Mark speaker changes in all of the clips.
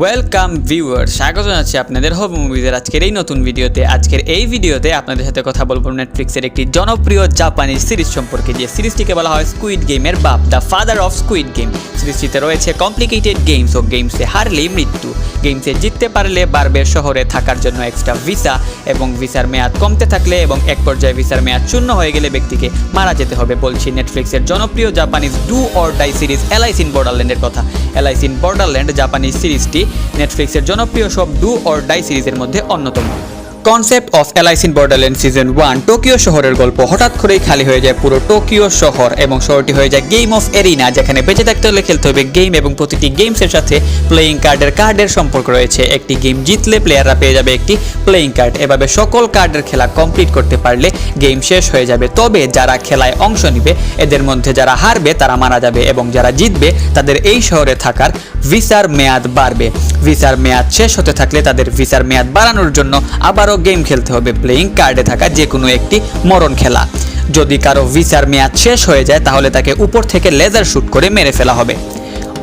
Speaker 1: Welcome viewer স্বাগত জানাচ্ছি আপনাদের হব মুভিজের আজকের এই নতুন ভিডিওতে। আজকের এই ভিডিওতে আপনাদের সাথে কথা বলব নেটফ্লিক্সের একটি জনপ্রিয় জাপানি সিরিজ সম্পর্কে। যে সিরিজটিকে বলা হয় স্কুইড গেমের বাপ the father of squid game সিরিজটিতে রয়েছে কমপ্লিকেটেড গেমস ও গেমসে হারলে মৃত্যু। গেমসে জিততে পারলে বাড়বে শহরে থাকার জন্য এক্সট্রা ভিসা এবং ভিসার মেয়াদ কমতে থাকলে এবং এক পর্যায়ে ভিসার মেয়াদ শূন্য হয়ে গেলে ব্যক্তিকে মারা যেতে হবে বলছি নেটফ্লিক্সের জনপ্রিয় Japanese do or die series Alice in বর্ডারল্যান্ডের কথা। এলআইস ইন বর্ডারল্যান্ড জাপানিজ সিরিজটি নেটফ্লিক্সের জনপ্রিয় সব ডু অর ডাই সিরিজের মধ্যে অন্যতম। Concept of Alice in Borderland season one Tokyo শহরের গল্প। হঠাৎ করেই খালি হয়ে যায় পুরো টোকিও শহর এবং শহরটি হয়ে যায় গেম অফ এরিনা যেখানে বেঁচে থাকতে হলে খেলতে হবে গেম এবং প্রতিটি গেমসের সাথে প্লেয়িং কার্ডের কার্ডের সম্পর্ক রয়েছে। একটি গেম জিতলে প্লেয়াররা পেয়ে যাবে একটি প্লেয়িং কার্ড এভাবে সকল কার্ডের খেলা কমপ্লিট করতে পারলে গেম শেষ হয়ে যাবে। তবে যারা খেলায় অংশ নিবে, এদের মধ্যে যারা হারবে, তারা মারা যাবে এবং যারা জিতবে, তাদের এই শহরে থাকার ভিসার মেয়াদ বাড়বে। ভিসার মেয়াদ শেষ হতে থাকলে তাদের ভিসার মেয়াদ বাড়ানোর জন্য আবারও গেম খেলতে হবে প্লেয়িং কার্ডে থাকা যে কোনো একটি মরণ খেলা। যদি কারও ভিসার মেয়াদ শেষ হয়ে যায়, তাহলে তাকে উপর থেকে লেজার শ্যুট করে মেরে ফেলা হবে।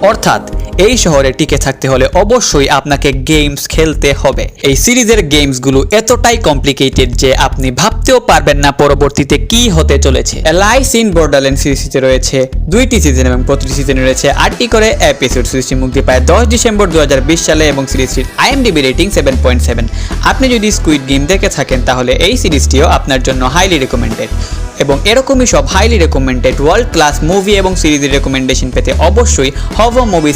Speaker 1: অর্থাৎ এই শহরে টিকে থাকতে হলে অবশ্যই আপনাকে গেমস খেলতে হবে। এই সিরিজের গেমসগুলো এতটাই কমপ্লিকেটেড যে আপনি ভাবতেও পারবেন না পরবর্তীতে কি হতে চলেছে। লাইস ইন বর্ডারল্যান্ড সিরিজটিতে রয়েছে, দুইটি সিজন এবং প্রতিটি সিজনে রয়েছে আটটি করে এপিসোড সিরিজটি মুক্তি পায় দশ ডিসেম্বর দু হাজার বিশ সালে এবং সিরিজটির IMDb rating seven point seven আপনি যদি স্কুইড গেম দেখে থাকেন, তাহলে এই সিরিজটিও আপনার জন্য হাইলি রেকমেন্ডেড এবং এরকমই সব highly recommended world class movie এবং সিরিজের রেকমেন্ডেশন পেতে অবশ্যই হভ মুভিজ